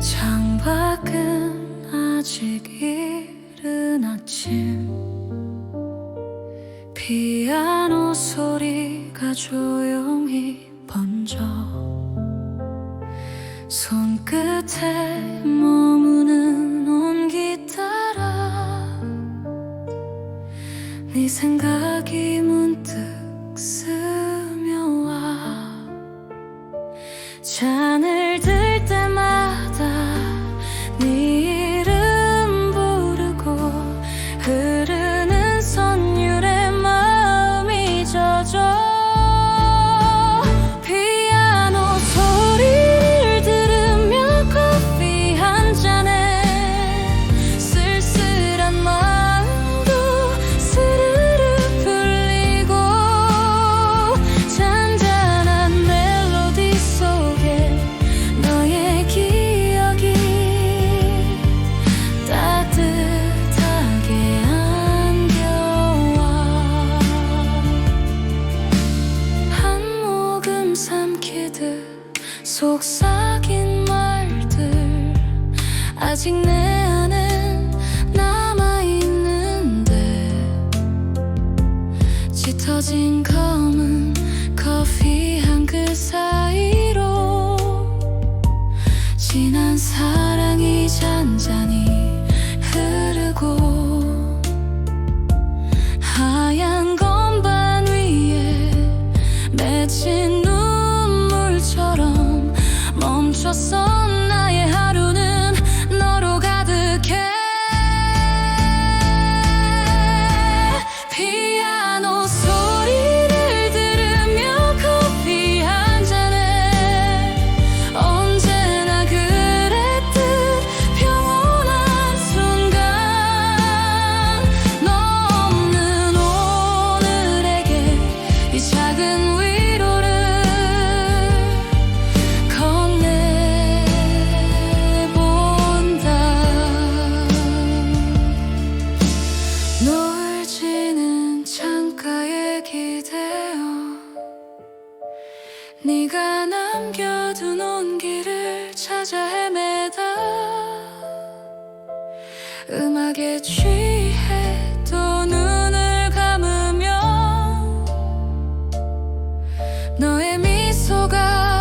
창밖은 아직 이른 아침. 피아노 소리가 조용히 번져. 손끝에 머 네 생각이 문득 스며와. 잔을 들 속삭인 말들. 아직 내 안엔 남아있는데. 짙어진 검은 커피 한 그 사이로. 진한 사랑이 잔잔히 흐르고. 하얀 건반 위에 맺힌 deixou só. 남겨둔 온기를 찾아 헤매다. 음악에 취해 또 눈을 감으면 너의 미소가